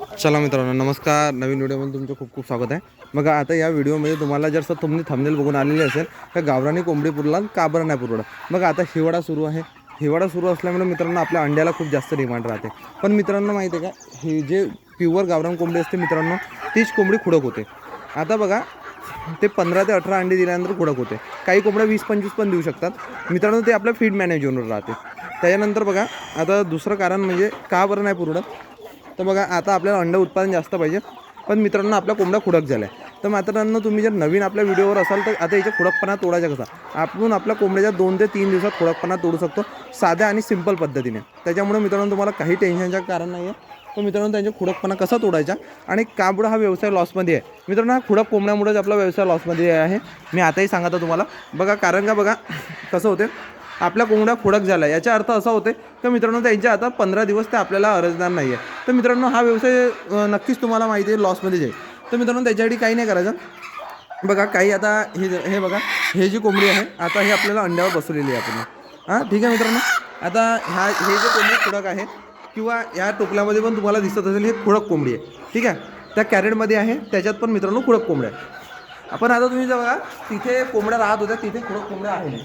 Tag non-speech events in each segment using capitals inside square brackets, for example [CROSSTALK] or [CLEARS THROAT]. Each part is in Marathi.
चला मित्रांनो नमस्कार. नवीन व्हिडिओमध्ये तुमचं खूप खूप स्वागत आहे. मग आता या व्हिडिओमध्ये तुम्हाला जर सर तुम्ही थंबनेल बघून आलेली असेल तर गावरानी कोंबडी पुरला का बरं नाही पुरवडा मग आता हिवाळा सुरू आहे. हिवाळा सुरू असल्यामुळे मित्रांनो आपल्या अंड्याला खूप जास्त डिमांड राहते. पण मित्रांनो माहिती आहे का हे जे प्युअर गावरान कोंबडी असते मित्रांनो तीच कोंबडी खुडक होते. आता बघा ते पंधरा ते अठरा अंडे दिल्यानंतर खुडक होते. काही कोंबड्या वीस पंचवीस पण देऊ शकतात. मित्रांनो ते आपल्या फीड मॅनेजरवर राहते. त्याच्यानंतर बघा आता दुसरं कारण म्हणजे का बरं नाही पुरवडत. तर बघा आता आपल्याला अंड उत्पादन जास्त पाहिजे. पण मित्रांनो आपला कोंबडा खुडक झाल्या. तर मित्रांनो तुम्ही जर नवीन आपल्या व्हिडिओवर असाल तर आता याच्या खुडकपणा तोडायचा कसा? आपण आपल्या कोंबड्याच्या दोन ते तीन दिवसात खुडकपणा तोडू शकतो साध्या आणि सिंपल पद्धतीने. त्याच्यामुळे मित्रांनो तुम्हाला काही टेन्शनचं कारण नाही आहे तर मित्रांनो त्यांच्या खुडकपणा कसा तोडायचा? आणि काबडा हा व्यवसाय लॉसमध्ये आहे. मित्रांनो हा खुडक कोंबड्यामुळेच आपला व्यवसाय लॉसमध्ये आहे. मी आताही सांगतो तुम्हाला. बघा कारण का बघा कसं होते आपल्या कोंबड्या खुडक झाला. याचा अर्थ असा होते की मित्रांनो त्यांच्या आता पंधरा दिवस ते आपल्याला अरजणार नाही आहे तर मित्रांनो हा व्यवसाय नक्कीच तुम्हाला माहिती आहे लॉसमध्ये जाईल तर मित्रांनो त्याच्यासाठी काही नाही करायचं. बघा काही आता हे हे बघा हे जी कोंबडी आहे आता हे आपल्याला अंड्यावर बसवलेली आहे आपण. हां ठीक आहे मित्रांनो? आता ह्या हे जे कोंबडी खुडक आहे किंवा या टोपल्यामध्ये पण तुम्हाला दिसत असेल हे खुडक कोंबडी आहे. ठीक आहे? त्या कॅरेटमध्ये आहे त्याच्यात पण मित्रांनो खुडक कोंबड्या आहे आपण आता तुम्ही जर बघा तिथे कोंबड्या राहत होत्या तिथे खुडक कोंबड्या आहे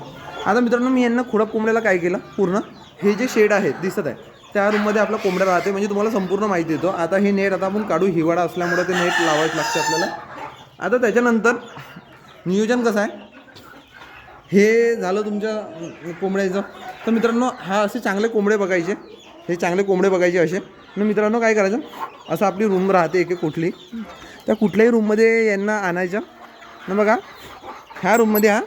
आता मित्रांनो मी यांना खुडक कोंबड्याला काय केलं? पूर्ण हे जे शेड आहे दिसत आहे त्या रूममध्ये आपला कोंबड्या राहते म्हणजे तुम्हाला संपूर्ण माहिती देतो. आता हे नेट आता आपण काढू. हिवाळा असल्यामुळे ते नेट लावायचं लागते आपल्याला. आता त्याच्यानंतर नियोजन कसं आहे? हे झालं तुमच्या कोंबड्याचं. तर मित्रांनो हा असे चांगले कोंबडे बघायचे. हे चांगले कोंबडे बघायचे असे. आणि मित्रांनो काय करायचं? असं आपली रूम राहते एक एक कुठली. त्या कुठल्याही रूममध्ये यांना आणायचं. ना बघा ह्या रूममध्ये हा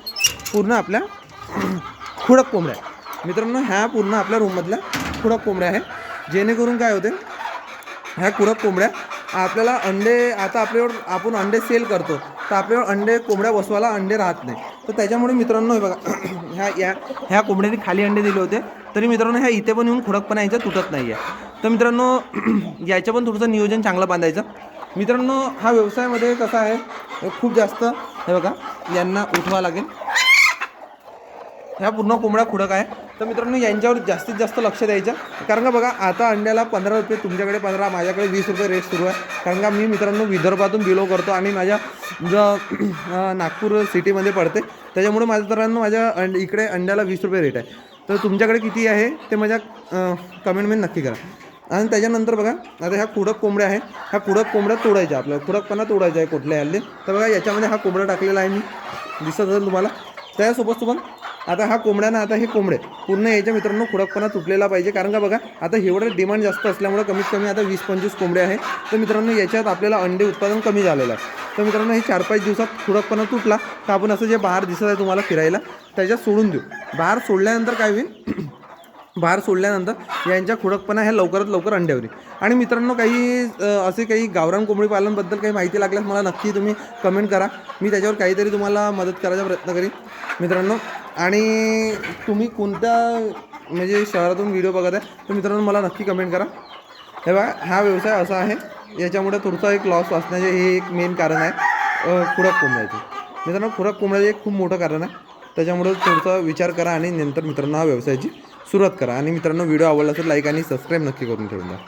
पूर्ण आपल्या खुडक कोंबड्या. आहे. मित्रांनो ह्या पूर्ण आपल्या रूममधल्या खुडक कोंबड्या आहे जेणेकरून काय होते ह्या कुडक कोंबड्या आपल्याला अंडे आता आपल्यावर आपण अंडे सेल करतो तर आपल्यावर अंडे कोंबड्या बसवायला अंडे राहत नाही. तर त्याच्यामुळे मित्रांनो हे बघा [CLEARS THROAT] ह्या या ह्या कोंबड्याने खाली अंडे दिले होते. तरी मित्रांनो ह्या इथे पण येऊन खुडकपणा याचा तुटत नाही आहे तर मित्रांनो [CLEARS THROAT] यायचं पण थोडंसं नियोजन चांगलं बांधायचं. मित्रांनो हा व्यवसायामध्ये कसा आहे खूप जास्त हे बघा यांना उठवा लागेल. ह्या पूर्ण कोंबड्या खुडक आहे तर मित्रांनो यांच्यावर जास्तीत जास्त लक्ष द्यायचं. कारण का बघा आता अंड्याला पंधरा रुपये तुमच्याकडे पंधरा माझ्याकडे वीस रुपये रेट सुरू आहे. कारण का मी मित्रांनो विदर्भातून बिलो करतो आणि माझ्या ज नागपूर सिटीमध्ये पडते. त्याच्यामुळे माझ्या मित्रांनो माझ्या अंड इकडे अंड्याला वीस रुपये रेट आहे. तर तुमच्याकडे किती आहे ते माझ्या कमेंटमध्ये नक्की करा. आणि त्याच्यानंतर बघा आता ह्या कुडक कोंबड्या आहे ह्या कुडक कोंबड्या तोडायच्या आपल्याला. कुडकपणा तोडायचा आहे कुठल्या हल्ली. तर बघा याच्यामध्ये हा कोंबडा टाकलेला आहे मी. दिसत असेल तुम्हाला. त्यासोबत सोबत आता हा कोंबड्यानं आता हे कोंबडे पूर्ण याच्या मित्रांनो खुडकपणा तुटलेला पाहिजे. कारण का बघा आता एवढं डिमांड जास्त असल्यामुळे कमीत कमी आता वीस पंचवीस कोंबडे आहे. तर मित्रांनो याच्यात आपल्याला अंडे उत्पादन कमी झालेलं आहे. तर मित्रांनो हे चार पाच दिवसात खुडकपणा तुटला. तर आपण असं जे बाहेर दिसत आहे तुम्हाला फिरायला त्याच्यात सोडून देऊ. बाहेर सोडल्यानंतर काय होईल? बाहेर सोडल्यानंतर यांच्या खुडकपणा ह्या लवकरात लवकर अंड्यावर आणि मित्रांनो काही असे काही गावरान कोंबडी पालनबद्दल काही माहिती लागल्यास मला नक्की तुम्ही कमेंट करा. मी त्याच्यावर काहीतरी तुम्हाला मदत करायचा प्रयत्न करीन मित्रांनो. आणि तुम्ही कोणत्या म्हणजे शहरातून व्हिडिओ बघत आहे तर मित्रांनो मला नक्की कमेंट करा. हे बघा हा व्यवसाय असा आहे याच्यामुळे थोडंसं एक लॉस वाचण्याचे हे एक मेन कारण आहे खुडक कोंबड्याचे. मित्रांनो खुडक कोंबड्याचे एक खूप मोठं कारण आहे त्याच्यामुळे थोडंसं विचार करा आणि नंतर मित्रांनो हा व्यवसायाची सुरुवात करा. आणि मित्रांनो व्हिडिओ आवडला तर लाईक आणि सबस्क्राईब नक्की करून ठेवून द्या.